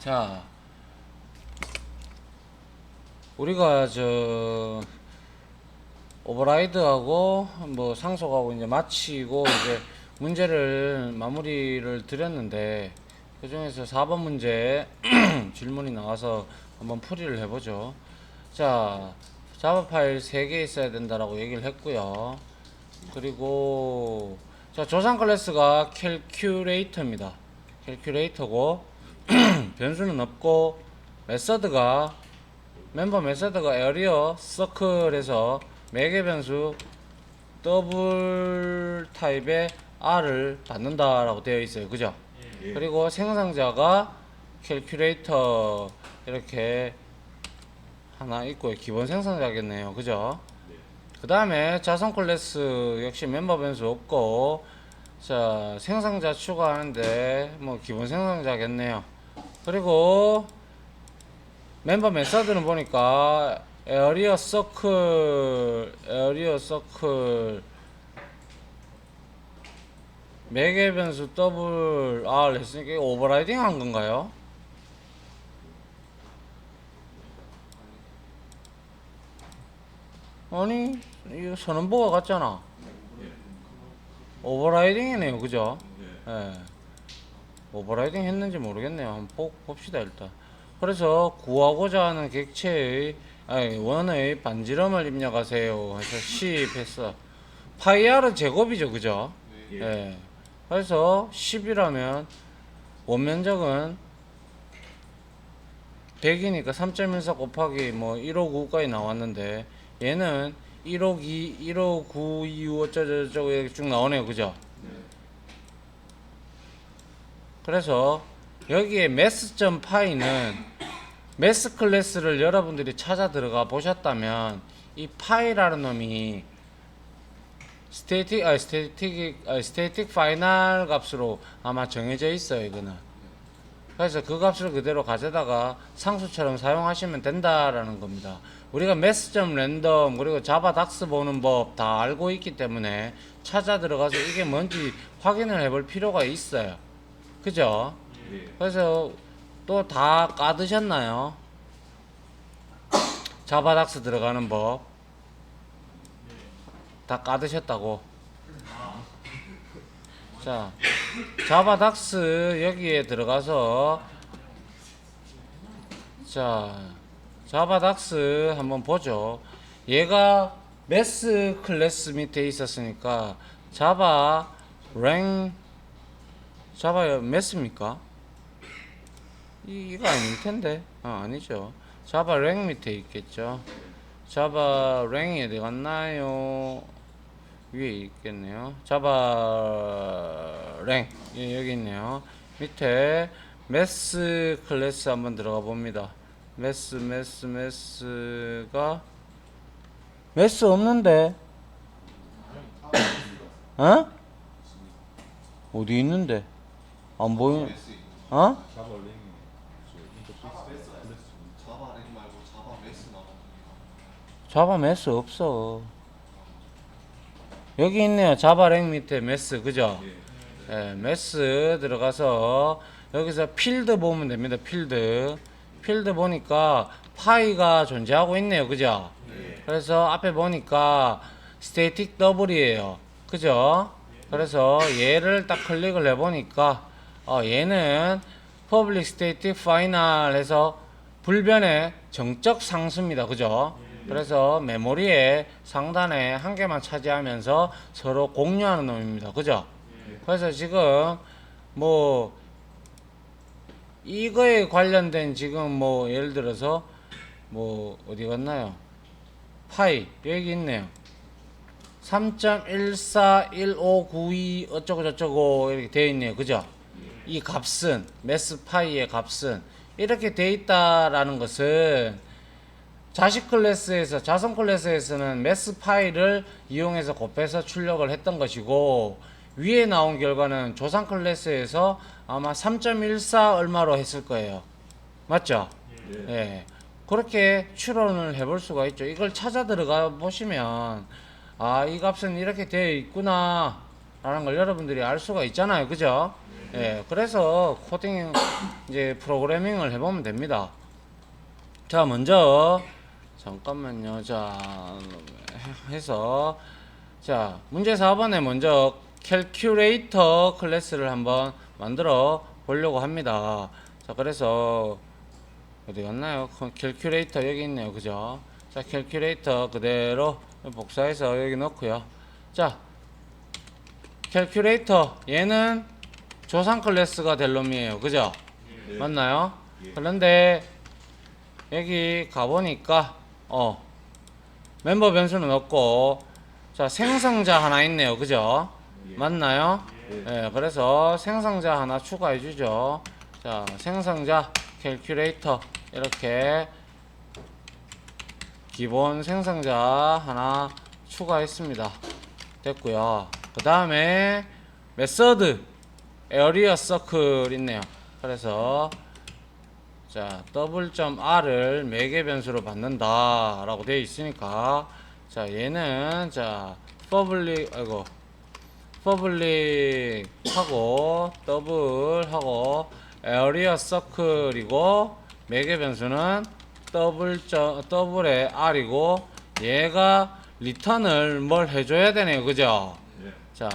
자, 우리가 저 오버라이드하고 뭐 상속하고 이제 마치고 이제 문제를 마무리를 드렸는데 그 중에서 4번 문제 질문이 나와서 한번 풀이를 해보죠. 자, 자바 파일 3개 있어야 된다라고 얘기를 했고요. 그리고 자, 조상 클래스가 캘큘레이터입니다. 캘큘레이터고 변수는 없고 메서드가 멤버 메서드가 에어리어 서클에서 매개 변수 더블 타입의 R을 받는다라고 되어 있어요. 그죠? 그리고 생성자가 캘큘레이터 이렇게 하나 있고요. 기본 생성자겠네요. 그죠? 그 다음에 자선 클래스 역시 멤버 변수 없고 자 생성자 추가하는데 뭐 기본 생성자겠네요. 그리고 멤버 메서드는 보니까 에어리어 서클 에어리어 서클 매개 변수 더블 R 했으니까 오버라이딩 한 건가요? 아니 이거 선언보가 같잖아 오버라이딩이네요 그죠? 예. 오버라이딩 했는지 모르겠네요 한번 보, 봅시다 일단 그래서 구하고자 하는 객체의 아니 원의 반지름을 입력하세요 해서 10 했어 파이R은 제곱이죠 그죠? 예. 그래서 10이라면 원면적은 100이니까 3.14 곱하기 뭐 159까지 나왔는데 얘는 152, 159, 25 어쩌고저쩌고 이렇게 쭉 나오네요. 그죠? 그래서 여기에 매스점 파이는 매스 클래스를 여러분들이 찾아 들어가 보셨다면 이 파이라는 놈이 스테이틱 아 스테이틱 아 스테이틱 파이널 값으로 아마 정해져 있어요 이거는. 그래서 그 값을 그대로 가져다가 상수처럼 사용하시면 된다라는 겁니다. 우리가 매스점 랜덤 그리고 자바 닥스 보는 법 다 알고 있기 때문에 찾아 들어가서 이게 뭔지 확인을 해볼 필요가 있어요 그죠 그래서 또 다 까드셨나요 자바 닥스 들어가는 법 다 까드셨다고. 자, 자바닥스 여기에 들어가서 자, 자바닥스 한번 보죠. 얘가 메스 클래스 밑에 있었으니까 자바 랭 자바 메스입니까? 이, 이거 아닐 텐데. 아, 아니죠. 자바 랭 밑에 있겠죠. 자바 랭이 어디 갔나요? 위에 있겠네요. 자바 랭 예, 여기 있네요. 밑에 메스 클래스 한번 들어가 봅니다. 메스 메스 메스가 메스 없는데? 어? 어디 있는데? 안 보이? 어? 자바 메스 없어. 여기 있네요. 자바 랭 밑에 메스 그죠? 예, 메스 들어가서 여기서 필드 보면 됩니다. 필드. 필드 보니까 파이가 존재하고 있네요. 그죠? 그래서 앞에 보니까 스테이틱 더블이에요. 그죠? 그래서 얘를 딱 클릭을 해보니까 어, 얘는 퍼블릭 스테이틱 파이널 해서 불변의 정적 상수입니다. 그죠? 그래서 메모리에 상단에 한 개만 차지하면서 서로 공유하는 놈입니다. 그죠? 그래서 지금 뭐 이거에 관련된 지금 뭐 예를 들어서 뭐 어디 갔나요? 파이 여기 있네요. 3.141592 어쩌고 저쩌고 이렇게 되어 있네요. 그죠? 이 값은 매스 파이의 값은 이렇게 돼 있다라는 것은 자식 클래스에서 자선 클래스에서는 매스 파일을 이용해서 곱해서 출력을 했던 것이고 위에 나온 결과는 조상 클래스에서 아마 3.14 얼마로 했을 거예요. 맞죠? 예. 그렇게 추론을 해볼 수가 있죠. 이걸 찾아 들어가 보시면 아, 이 값은 이렇게 되어 있구나. 라는 걸 여러분들이 알 수가 있잖아요. 그죠? 예, 그래서 코딩 이제 프로그래밍을 해보면 됩니다. 자, 먼저 잠깐만요. 자, 해서 자, 문제 4번에 먼저 캘큘레이터 클래스를 한번 만들어 보려고 합니다. 자, 그래서 어디 갔나요? 캘큘레이터 여기 있네요. 그죠? 자, 캘큘레이터 그대로 복사해서 여기 넣고요. 자, 캘큘레이터 얘는 조상 클래스가 될 놈이에요. 그죠? 네. 맞나요? 그런데 여기 가보니까 어 멤버 변수는 없고 자 생성자 하나 있네요. 그죠? 맞나요? 예, 그래서 생성자 하나 추가해 주죠. 자, 생성자 캘큘레이터 이렇게 기본 생성자 하나 추가했습니다. 됐고요. 그 다음에 메서드 에어리어 서클 있네요. 그래서 자 더블 점 r을 매개 변수로 받는다 라고 되어 있으니까 자 얘는 자 퍼블릭 아이고 퍼블릭 하고 더블 하고 에어리어 서클이고 매개 변수는 더블 점 더블의 r이고 얘가 리턴을 뭘 해줘야 되네요. 그죠? 자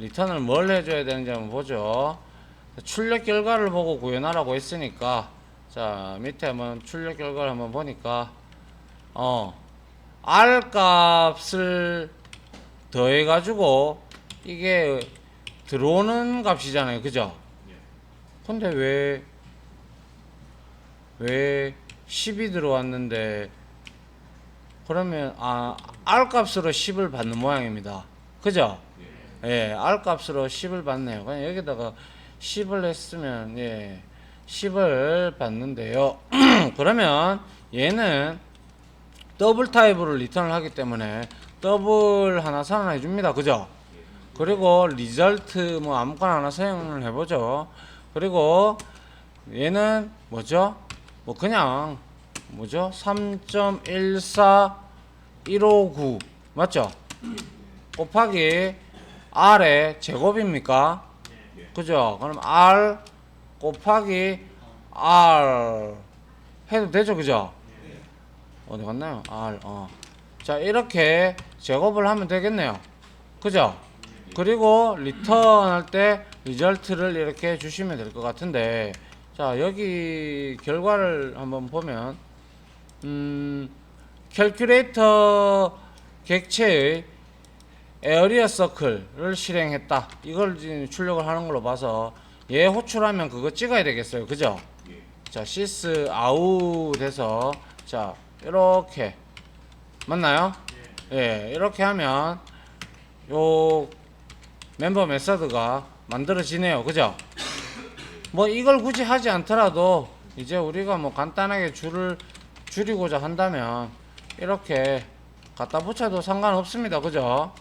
리턴을 뭘 해줘야 되는지 한번 보죠. 출력 결과를 보고 구현하라고 했으니까. 자 밑에 한번 출력 결과를 한번 보니까. 어 R 값을 더해 가지고 이게 들어오는 값이잖아요. 그죠? 근데 왜왜 10이 들어왔는데 그러면 아 R 값으로 10을 받는 모양입니다. 그죠 예, R 값으로 10을 받네요. 그냥 여기다가 10을 했으면 예, 10을 받는데요. 그러면 얘는 더블 타입으로 리턴을 하기 때문에 더블 하나 선언해 줍니다. 그죠? 그리고 리절트 뭐 아무거나 하나 사용을 해보죠. 그리고 얘는 뭐죠? 뭐 그냥 뭐죠? 3.14159 맞죠? 곱하기 R의 제곱입니까? 그죠? 그럼 R 곱하기 R 해도 되죠, 그죠? 어디 갔나요? R, 어. 자, 이렇게 제곱을 하면 되겠네요. 그죠? 그리고 리턴 할 때 리절트를 이렇게 주시면 될 것 같은데, 자, 여기 결과를 한번 보면, 음, 캘큘레이터 객체의 에어리어 서클을 실행했다. 이걸 출력을 하는 걸로 봐서 얘 호출하면 그거 찍어야 되겠어요. 그죠? 자, 시스 아우 돼서 자, 이렇게 맞나요? 예, 이렇게 하면 요 멤버 메서드가 만들어지네요. 그죠? 뭐 이걸 굳이 하지 않더라도 이제 우리가 뭐 간단하게 줄을 줄이고자 한다면 이렇게 갖다 붙여도 상관없습니다. 그죠?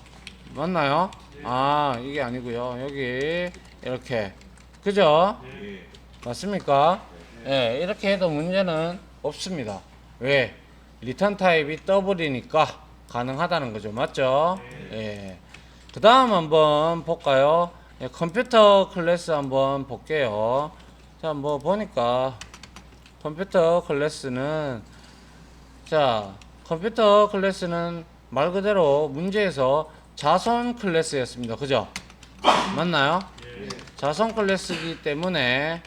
맞나요? 아, 이게 아니고요. 여기 이렇게. 그죠? 맞습니까? 예, 이렇게 해도 문제는 없습니다. 왜? 리턴 타입이 더블이니까 가능하다는 거죠. 맞죠? 예. 그 다음 한번 볼까요? 예, 컴퓨터 클래스 한번 볼게요. 자, 뭐 보니까 컴퓨터 클래스는 자, 컴퓨터 클래스는 말 그대로 문제에서 자손 클래스였습니다. 그죠? 맞나요? 자손 클래스이기 때문에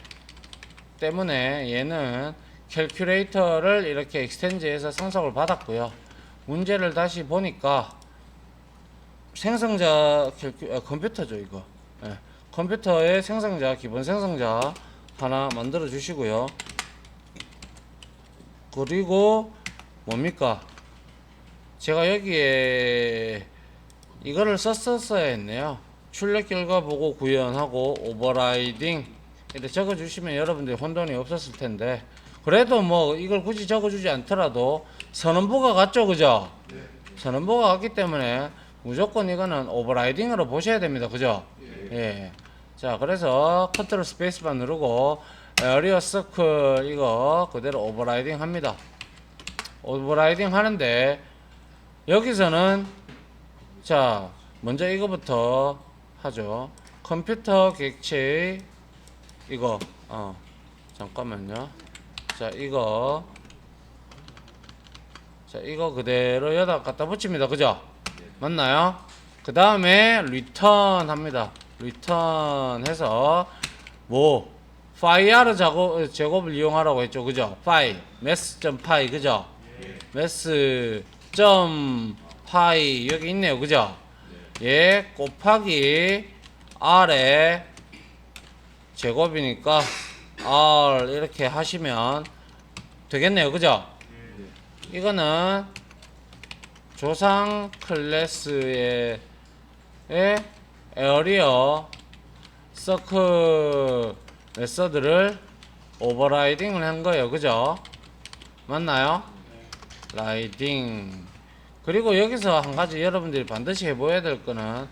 때문에 얘는 캘큘레이터를 이렇게 익스텐즈해서 상속을 받았고요. 문제를 다시 보니까 생성자 아, 컴퓨터죠 이거. 예. 컴퓨터의 생성자 기본 생성자 하나 만들어 주시고요. 그리고 뭡니까? 제가 여기에 이거를 썼었어야 했네요. 출력 결과 보고 구현하고 오버라이딩 이렇게 적어 주시면 여러분들이 혼돈이 없었을 텐데 그래도 뭐 이걸 굳이 적어 주지 않더라도 선언부가 같죠 그죠? 선언부가 같기 때문에 무조건 이거는 오버라이딩으로 보셔야 됩니다 그죠? 예. 자 그래서 컨트롤 스페이스바 누르고 에어리어 서클 이거 그대로 오버라이딩 합니다 오버라이딩 하는데 여기서는 자 먼저 이거부터 하죠. 컴퓨터 객체의 이거. 어 잠깐만요. 자 이거. 자 이거 그대로 여기다 갖다 붙입니다. 그죠? 맞나요? 그 다음에 리턴 합니다. 리턴 해서 뭐 파이R 작업 제곱을 이용하라고 했죠. 그죠? 파이 메스.파이 그죠? 메스. 파이 여기 있네요. 그죠? 예 곱하기 R에 제곱이니까 R 이렇게 하시면 되겠네요. 그죠? 이거는 조상 클래스의 의 에어리어 서클 메서드를 오버라이딩을 한 거예요. 그죠? 맞나요? 라이딩 그리고 여기서 한 가지 여러분들이 반드시 해보아야 될 거는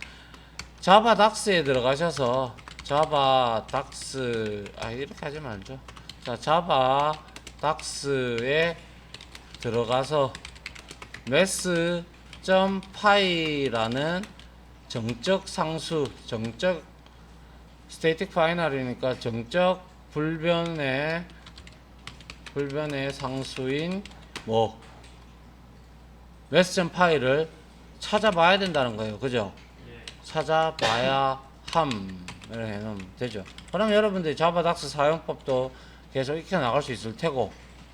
자바 닥스에 들어가셔서 자바 닥스 아 이렇게 하지 말죠. 자 자바 닥스에 들어가서 mass.py라는 정적 상수 정적 스테이틱 파이널이니까 정적 불변의 불변의 상수인 뭐 mass.py를 찾아봐야 된다는 거예요. 그죠? 찾아봐야 함. 이렇게 해놓으면 되죠. 그럼 여러분들이 자바닥스 사용법도 계속 익혀 나갈 수 있을 테고.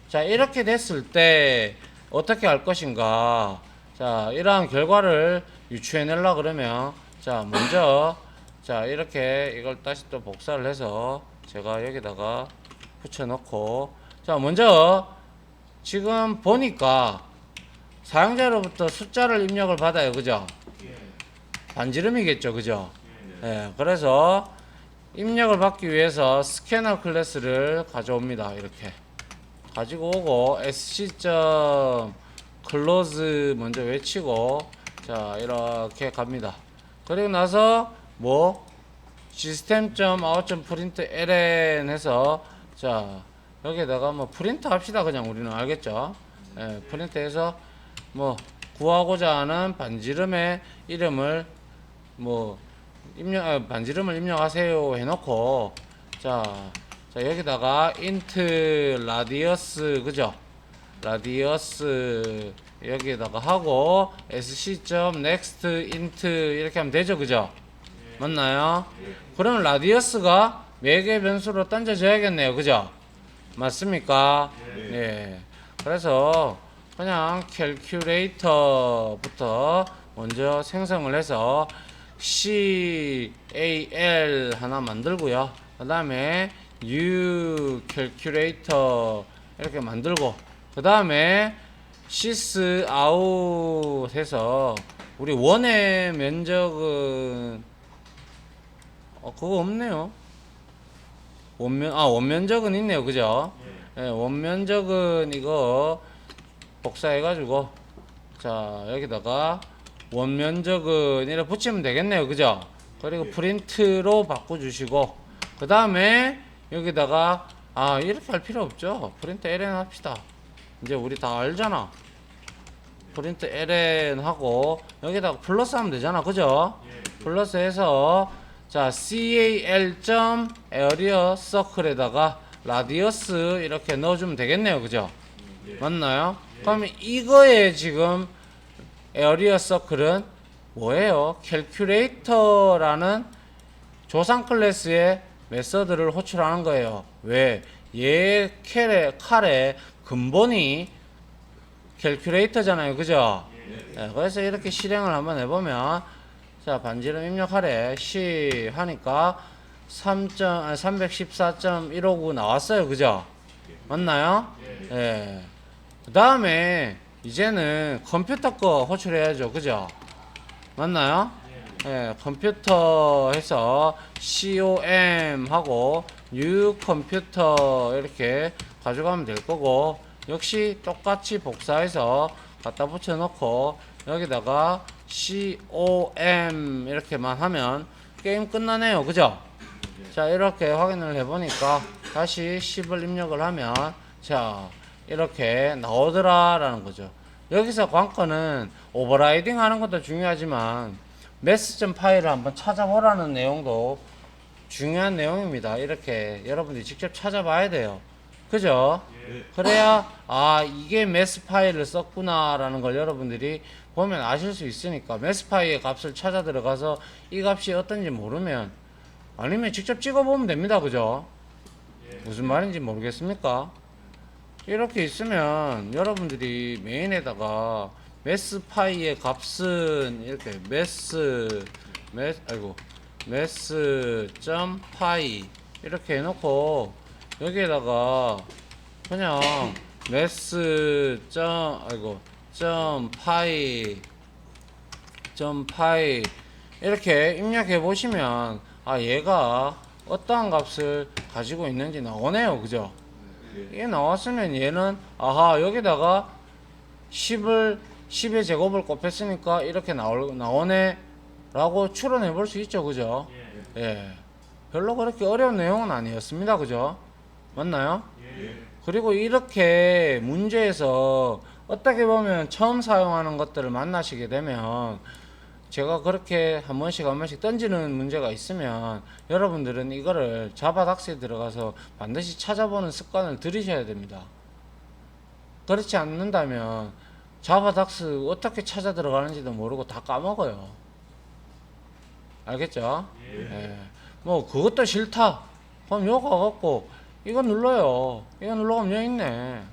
자 이렇게 됐을 때 어떻게 할 것인가? 자 이러한 결과를 유추해 내려 그러면 자 먼저 자 이렇게 이걸 다시 또 복사를 해서 제가 여기다가 붙여 넣고. 자 먼저 지금 보니까 사용자로부터 숫자를 입력을 받아요. 그죠? 반지름이겠죠. 그죠? 예, 그래서 입력을 받기 위해서 스캐너 클래스를 가져옵니다. 이렇게. 가지고 오고 sc. close 먼저 외치고 자 이렇게 갑니다. 그리고 나서 뭐? system.out.println 해서 자 여기에다가 뭐 프린트 합시다. 그냥 우리는 알겠죠? 예, 프린트해서 뭐 구하고자 하는 반지름의 이름을 뭐 입력 아, 반지름을 입력하세요 해놓고 자, 자 여기다가 int radius 그죠? radius 여기에다가 하고 sc.next int 이렇게 하면 되죠 그죠? 맞나요? 그럼 radius가 매개 변수로 던져져야겠네요 그죠? 맞습니까? 예 그래서 그냥 캘큘레이터부터 먼저 생성을 해서 CAL 하나 만들고요. 그 다음에 U 캘큘레이터 이렇게 만들고 그 다음에 sys out 해서 우리 원의 면적은 어 그거 없네요. 원면 아 원면적은 있네요. 그죠? 예, 원면적은 이거 복사해 가지고 자 여기다가 원면적은 이렇게 붙이면 되겠네요. 그죠? 그리고 프린트로 바꿔 주시고 그 다음에 여기다가 아 이렇게 할 필요 없죠? 프린트 ln 합시다. 이제 우리 다 알잖아. 프린트 ln 하고 여기다가 플러스 하면 되잖아. 그죠? 플러스 해서 자 cal 점 area circle에다가 라디어스 이렇게 넣어주면 되겠네요. 그죠 맞나요? 그러면 이거에 지금 에어리어 서클은 뭐예요? 캘큘레이터라는 조상 클래스의 메서드를 호출하는 거예요. 왜? 얘 캘의 칼의 근본이 캘큘레이터잖아요. 그죠? 네, 그래서 이렇게 실행을 한번 해보면 자 반지름 입력하래 C 하니까 3. 314.159 나왔어요. 그죠? 맞나요? 예. 그 다음에 이제는 컴퓨터 거 호출해야죠. 그죠? 맞나요? 예, 컴퓨터 해서 com 하고 new 컴퓨터 이렇게 가져가면 될 거고 역시 똑같이 복사해서 갖다 붙여 놓고 여기다가 com 이렇게만 하면 게임 끝나네요. 그죠? 자 이렇게 확인을 해보니까 다시 10을 입력을 하면 자 이렇게 나오더라 라는 거죠 여기서 관건은 오버라이딩 하는 것도 중요하지만 메스 점 파일을 한번 찾아보라는 내용도 중요한 내용입니다. 이렇게 여러분들이 직접 찾아봐야 돼요. 그죠? 그래야 아 이게 매스 파일을 썼구나 라는 걸 여러분들이 보면 아실 수 있으니까 매스 파일의 값을 찾아 들어가서 이 값이 어떤지 모르면 아니면 직접 찍어보면 됩니다. 그죠? 무슨 말인지 모르겠습니까? 이렇게 있으면 여러분들이 메인에다가 매스 파이의 값은 이렇게 매스 매 아이고 매스 점 파이 이렇게 해놓고 여기에다가 그냥 매스 점 아이고 점 파이 점 파이 이렇게 입력해 보시면 아 얘가 어떠한 값을 가지고 있는지 나오네요. 그죠 이게 나왔으면 얘는 아하 여기다가 10을 10의 제곱을 곱했으니까 이렇게 나올, 나오네 라고 추론해 볼 수 있죠. 그죠? 예. 별로 그렇게 어려운 내용은 아니었습니다. 그죠? 맞나요? 그리고 이렇게 문제에서 어떻게 보면 처음 사용하는 것들을 만나시게 되면 제가 그렇게 한 번씩 한 번씩 던지는 문제가 있으면 여러분들은 이거를 자바닥스에 들어가서 반드시 찾아보는 습관을 들이셔야 됩니다. 그렇지 않는다면 자바닥스 어떻게 찾아 들어가는지도 모르고 다 까먹어요. 알겠죠? 예. 뭐 그것도 싫다. 그럼 여기 가갖고 이거 눌러요. 이거 눌러가면 여기 있네.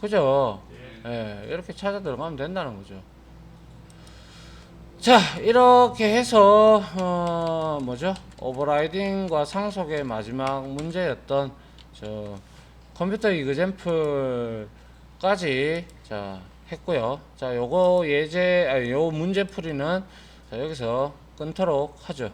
그죠? 예. 이렇게 찾아 들어가면 된다는 거죠. 자 이렇게 해서 어 뭐죠? 오버라이딩과 상속의 마지막 문제였던 저 컴퓨터 이그젠플까지 자 했고요. 자 요거 예제 아 요 문제 풀이는 자 여기서 끊도록 하죠